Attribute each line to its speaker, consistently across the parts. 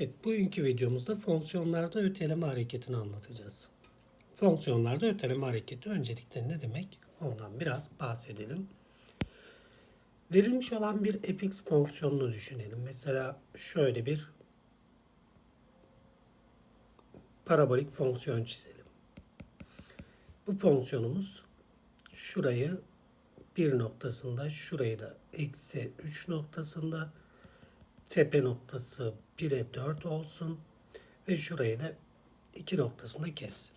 Speaker 1: Evet, bugünkü videomuzda fonksiyonlarda öteleme hareketini anlatacağız. Fonksiyonlarda öteleme hareketi öncelikle ne demek? Ondan biraz bahsedelim. Verilmiş olan bir fx fonksiyonunu düşünelim. Mesela şöyle bir parabolik fonksiyon çizelim. Bu fonksiyonumuz şurayı 1 noktasında, şurayı da eksi 3 noktasında, tepe noktası 1'e 4 olsun ve şurayı da 2 noktasında kessin.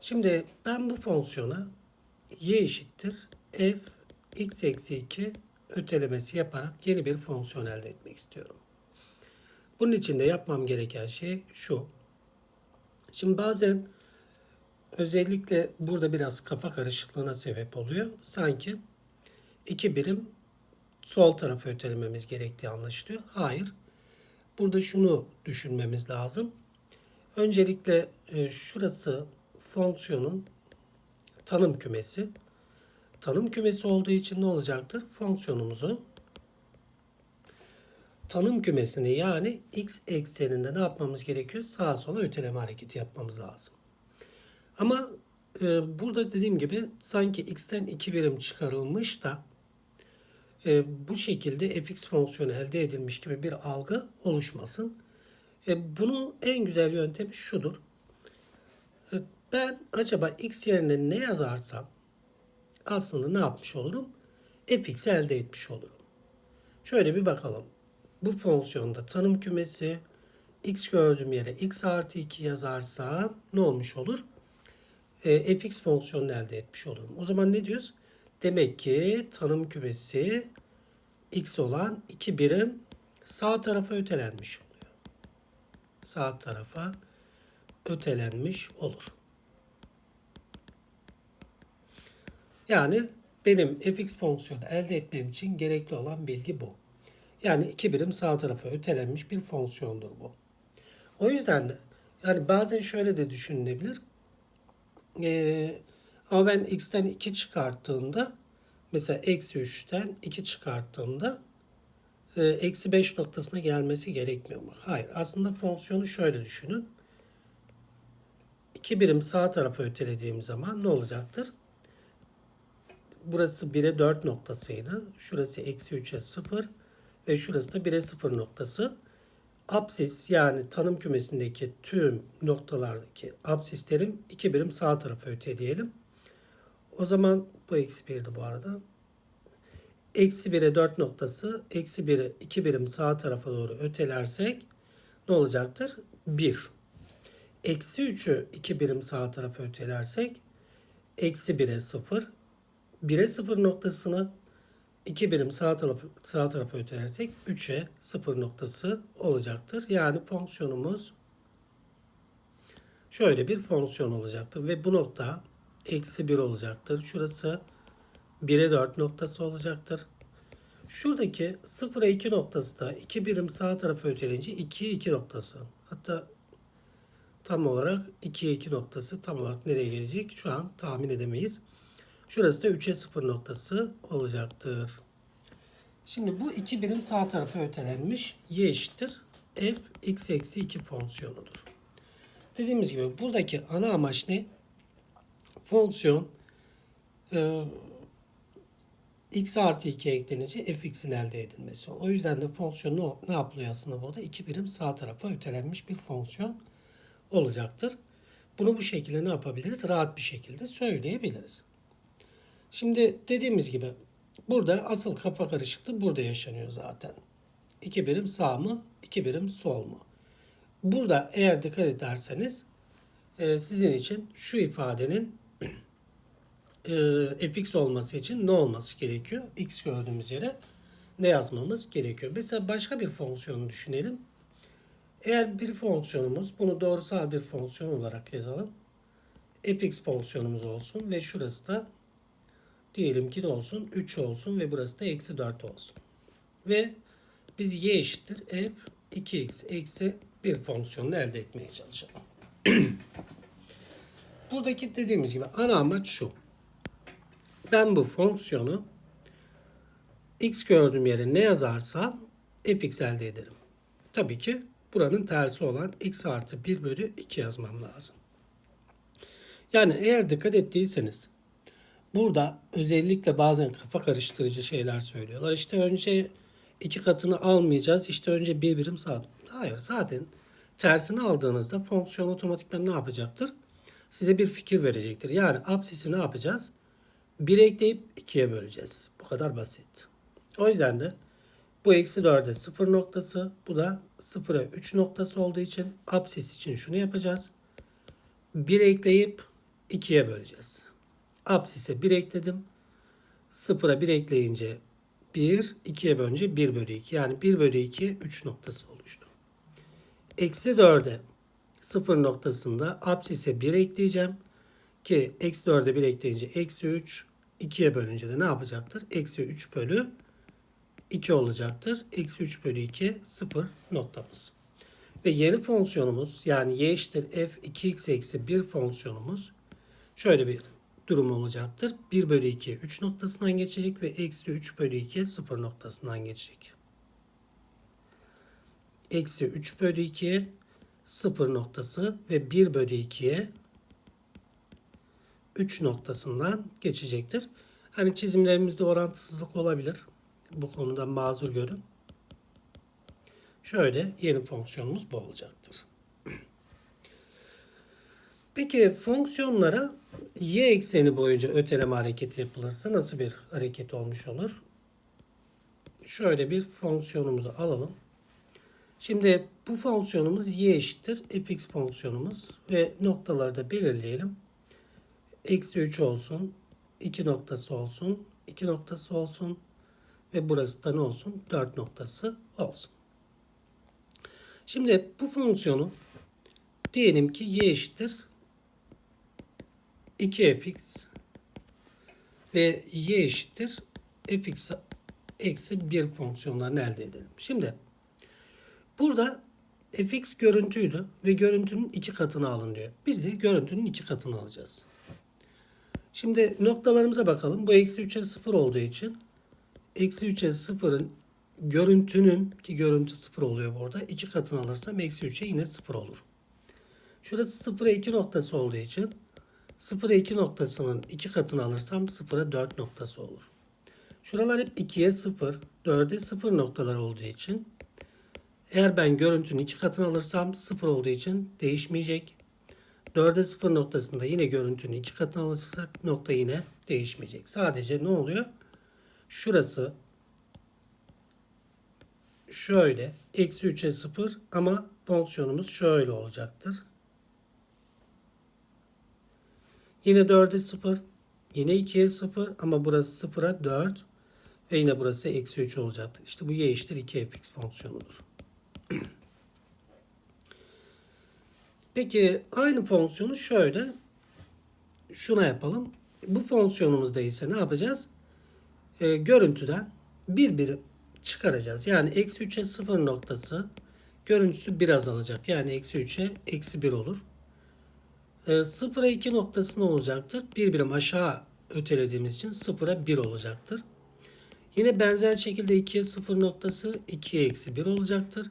Speaker 1: Şimdi ben bu fonksiyona y eşittir f x eksi 2 ötelemesi yaparak yeni bir fonksiyon elde etmek istiyorum. Bunun için de yapmam gereken şey şu. Şimdi bazen özellikle burada biraz kafa karışıklığına sebep oluyor. Sanki iki birim sol tarafı ötelememiz gerektiği anlaşılıyor. Hayır. Burada şunu düşünmemiz lazım. Öncelikle e, şurası fonksiyonun tanım kümesi. Tanım kümesi olduğu için ne olacaktır? Fonksiyonumuzu tanım kümesini yani x ekseninde ne yapmamız gerekiyor? Sağa sola öteleme hareketi yapmamız lazım. Ama e, burada dediğim gibi sanki x'ten 2 birim çıkarılmış da e, bu şekilde fx fonksiyonu elde edilmiş gibi bir algı oluşmasın. E, bunu en güzel yöntemi şudur. E, ben acaba x yerine ne yazarsam aslında ne yapmış olurum? fx elde etmiş olurum. Şöyle bir bakalım. Bu fonksiyonda tanım kümesi x gördüğüm yere x artı 2 yazarsam ne olmuş olur? E, fx fonksiyonunu elde etmiş olurum. O zaman ne diyoruz? Demek ki tanım kümesi x olan iki birim sağ tarafa ötelenmiş oluyor. Sağ tarafa ötelenmiş olur. Yani benim fx fonksiyonu elde etmem için gerekli olan bilgi bu. Yani iki birim sağ tarafa ötelenmiş bir fonksiyondur bu. O yüzden de yani bazen şöyle de düşünülebilir. Ee, ama ben x'ten 2 çıkarttığımda mesela eksi 3'ten 2 çıkarttığımda e, eksi 5 noktasına gelmesi gerekmiyor mu? Hayır. Aslında fonksiyonu şöyle düşünün. 2 birim sağ tarafa ötelediğim zaman ne olacaktır? Burası 1'e 4 noktasıydı. Şurası eksi 3'e 0 ve şurası da 1'e 0 noktası. Apsis yani tanım kümesindeki tüm noktalardaki apsislerim 2 birim sağ tarafa öteleyelim. O zaman bu eksi 1'di bu arada. Eksi 1'e 4 noktası, eksi 1'e 2 birim sağ tarafa doğru ötelersek ne olacaktır? 1. Eksi 3'ü 2 birim sağ tarafa ötelersek eksi 1'e 0. 1'e 0 noktasını 2 birim sağ tarafa, sağ tarafa ötelersek 3'e 0 noktası olacaktır. Yani fonksiyonumuz şöyle bir fonksiyon olacaktır. Ve bu nokta eksi 1 olacaktır. Şurası 1'e 4 noktası olacaktır. Şuradaki 0'a 2 noktası da 2 birim sağ tarafa ötelince 2'ye 2 noktası. Hatta tam olarak 2'ye 2 noktası tam olarak nereye gelecek şu an tahmin edemeyiz. Şurası da 3'e 0 noktası olacaktır. Şimdi bu iki birim sağ tarafa ötelenmiş y eşittir f x eksi 2 fonksiyonudur. Dediğimiz gibi buradaki ana amaç ne? Fonksiyon e, x artı 2 eklenince fx'in elde edilmesi. O yüzden de fonksiyon ne, ne yapılıyor aslında burada? İki birim sağ tarafa ötelenmiş bir fonksiyon olacaktır. Bunu bu şekilde ne yapabiliriz? Rahat bir şekilde söyleyebiliriz. Şimdi dediğimiz gibi burada asıl kafa karışıklığı burada yaşanıyor zaten. İki birim sağ mı, iki birim sol mu? Burada eğer dikkat ederseniz e, sizin için şu ifadenin e, fx olması için ne olması gerekiyor? x gördüğümüz yere ne yazmamız gerekiyor? Mesela başka bir fonksiyonu düşünelim. Eğer bir fonksiyonumuz, bunu doğrusal bir fonksiyon olarak yazalım. fx fonksiyonumuz olsun ve şurası da diyelim ki ne olsun? 3 olsun ve burası da eksi 4 olsun. Ve biz y eşittir f 2x eksi bir fonksiyonunu elde etmeye çalışalım. Buradaki dediğimiz gibi ana amaç şu. Ben bu fonksiyonu x gördüğüm yere ne yazarsam fx elde ederim. tabii ki buranın tersi olan x artı 1 bölü 2 yazmam lazım. Yani eğer dikkat ettiyseniz burada özellikle bazen kafa karıştırıcı şeyler söylüyorlar. İşte önce iki katını almayacağız. İşte önce bir birim sağ. Hayır zaten tersini aldığınızda fonksiyon otomatikman ne yapacaktır? Size bir fikir verecektir. Yani absisi ne yapacağız? 1 ekleyip 2'ye böleceğiz. Bu kadar basit. O yüzden de bu eksi 4'e 0 noktası. Bu da 0'a 3 noktası olduğu için absis için şunu yapacağız. 1 ekleyip 2'ye böleceğiz. Absise 1 ekledim. 0'a 1 ekleyince 1, 2'ye bölünce 1 bölü 2. Yani 1 bölü 2 3 noktası oluştu. Eksi 4'e 0 noktasında absise 1 ekleyeceğim. Ki eksi 4'e 1 ekleyince eksi 3, 2'ye bölünce de ne yapacaktır? Eksi 3 bölü 2 olacaktır. Eksi 3 bölü 2 0 noktamız. Ve yeni fonksiyonumuz yani y eşittir f 2x eksi 1 fonksiyonumuz şöyle bir durum olacaktır. 1 bölü 2 3 noktasından geçecek ve eksi 3 bölü 2 0 noktasından geçecek. Eksi 3 bölü 2 0 noktası ve 1 bölü 2'ye 3 noktasından geçecektir. Hani çizimlerimizde orantısızlık olabilir. Bu konuda mazur görün. Şöyle yeni fonksiyonumuz bu olacaktır. Peki fonksiyonlara y ekseni boyunca öteleme hareketi yapılırsa nasıl bir hareket olmuş olur? Şöyle bir fonksiyonumuzu alalım. Şimdi bu fonksiyonumuz y eşittir fx fonksiyonumuz ve noktaları da belirleyelim. Eksi 3 olsun, 2 noktası olsun, 2 noktası olsun ve burası da ne olsun? 4 noktası olsun. Şimdi bu fonksiyonu diyelim ki y eşittir 2fx ve y eşittir fx eksi 1 fonksiyonlarını elde edelim. Şimdi burada fx görüntüydü ve görüntünün iki katını alın diyor. Biz de görüntünün iki katını alacağız. Şimdi noktalarımıza bakalım. Bu eksi 3'e 0 olduğu için eksi 3'e 0'ın görüntünün ki görüntü 0 oluyor burada. iki katını alırsam eksi 3'e yine 0 olur. Şurası 0'a 2 noktası olduğu için 0'a 2 noktasının iki katını alırsam 0'a 4 noktası olur. Şuralar hep 2'ye 0, 4'e 0 noktalar olduğu için eğer ben görüntünün iki katını alırsam 0 olduğu için değişmeyecek. 4'e 0 noktasında yine görüntünün iki katını alırsak nokta yine değişmeyecek. Sadece ne oluyor? Şurası şöyle eksi 3'e 0 ama fonksiyonumuz şöyle olacaktır. Yine 4'e 0. Yine 2'ye 0 ama burası 0'a 4. Ve yine burası eksi 3 olacaktır. İşte bu y eşittir 2fx fonksiyonudur. Peki aynı fonksiyonu şöyle şuna yapalım. Bu fonksiyonumuzda ise ne yapacağız? Ee, görüntüden bir birim çıkaracağız. Yani eksi 3'e 0 noktası görüntüsü biraz azalacak. Yani eksi 3'e eksi 1 olur. E, 0'a 2 noktası ne olacaktır? Bir birim aşağı ötelediğimiz için 0'a 1 olacaktır. Yine benzer şekilde 2'ye 0 noktası 2'ye eksi 1 olacaktır.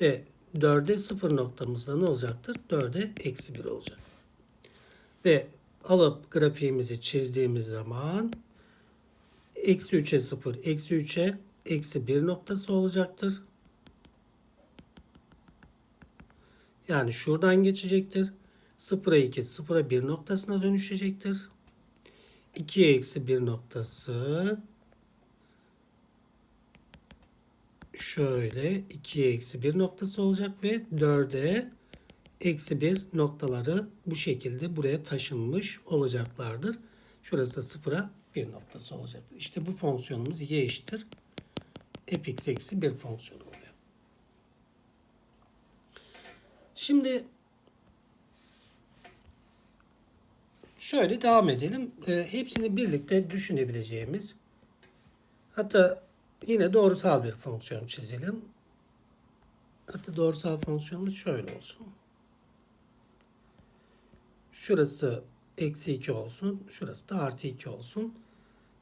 Speaker 1: Ve 4'e 0 noktamızda ne olacaktır? 4'e eksi 1 olacak. Ve alıp grafiğimizi çizdiğimiz zaman eksi 3'e 0, eksi 3'e eksi 1 noktası olacaktır. Yani şuradan geçecektir. 0'a 2, 0'a 1 noktasına dönüşecektir. 2'ye eksi 1 noktası şöyle 2'ye eksi 1 noktası olacak ve 4'e eksi 1 noktaları bu şekilde buraya taşınmış olacaklardır. Şurası da 0'a 1 noktası olacaktır. İşte bu fonksiyonumuz y eşittir fx eksi 1 fonksiyonu oluyor. Şimdi şöyle devam edelim. E, hepsini birlikte düşünebileceğimiz hatta yine doğrusal bir fonksiyon çizelim. Hatta doğrusal fonksiyonumuz şöyle olsun. Şurası eksi 2 olsun. Şurası da artı 2 olsun.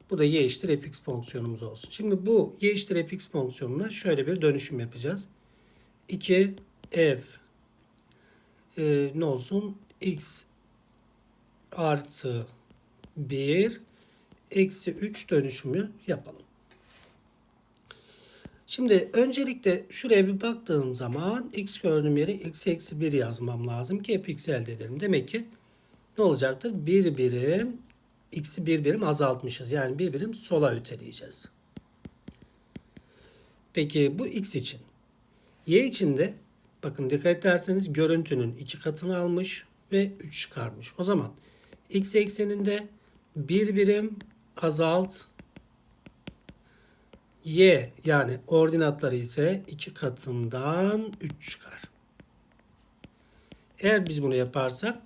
Speaker 1: Bu da y eşittir fx fonksiyonumuz olsun. Şimdi bu y eşittir fx fonksiyonuna şöyle bir dönüşüm yapacağız. 2 f e, ne olsun x artı 1 eksi 3 dönüşümü yapalım. Şimdi öncelikle şuraya bir baktığım zaman x gördüğüm yere eksi eksi 1 yazmam lazım ki fx elde edelim. Demek ki ne olacaktır? 1 birim x'i 1 birim azaltmışız. Yani 1 birim sola öteleyeceğiz. Peki bu x için. Y için de bakın dikkat ederseniz görüntünün iki katını almış ve 3 çıkarmış. O zaman x ekseninde 1 birim azalt y yani ordinatları ise iki katından 3 çıkar. Eğer biz bunu yaparsak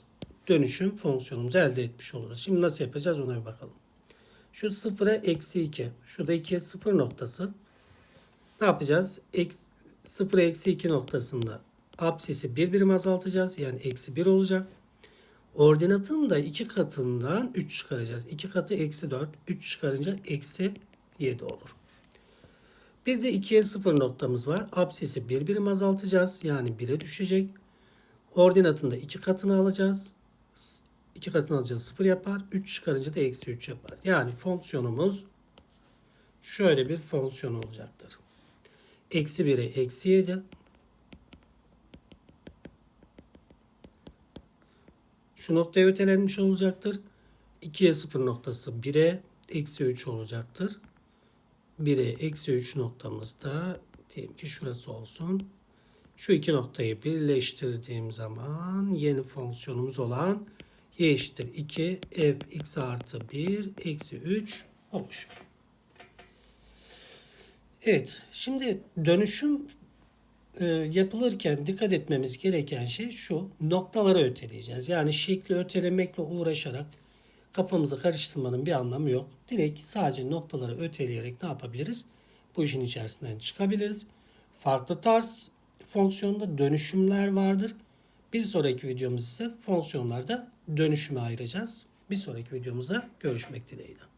Speaker 1: dönüşüm fonksiyonumuzu elde etmiş oluruz. Şimdi nasıl yapacağız ona bir bakalım. Şu sıfıra eksi 2. Şurada 2'ye 0 noktası. Ne yapacağız? Eksi, 0'a eksi 2 noktasında apsisi bir birim azaltacağız. Yani eksi 1 olacak. Ordinatın da iki katından 3 çıkaracağız. 2 katı eksi 4. 3 çıkarınca eksi 7 olur. Bir de 2'ye 0 noktamız var. Apsisi bir birim azaltacağız. Yani 1'e düşecek. Ordinatın da 2 katını alacağız. 2 katını alacağız 0 yapar. 3 çıkarınca da eksi 3 yapar. Yani fonksiyonumuz şöyle bir fonksiyon olacaktır. Eksi 1'e eksi 7. Şu noktaya ötelenmiş olacaktır. 2'ye 0 noktası 1'e eksi 3 olacaktır. 1'e eksi 3 noktamızda diyelim ki şurası olsun. Şu iki noktayı birleştirdiğim zaman yeni fonksiyonumuz olan y eşittir 2 f x artı 1 eksi 3 oluşur. Evet şimdi dönüşüm e, yapılırken dikkat etmemiz gereken şey şu noktaları öteleyeceğiz. Yani şekli ötelemekle uğraşarak kafamızı karıştırmanın bir anlamı yok. Direkt sadece noktaları öteleyerek ne yapabiliriz? Bu işin içerisinden çıkabiliriz. Farklı tarz fonksiyonda dönüşümler vardır. Bir sonraki videomuz ise fonksiyonlarda dönüşüme ayıracağız. Bir sonraki videomuzda görüşmek dileğiyle.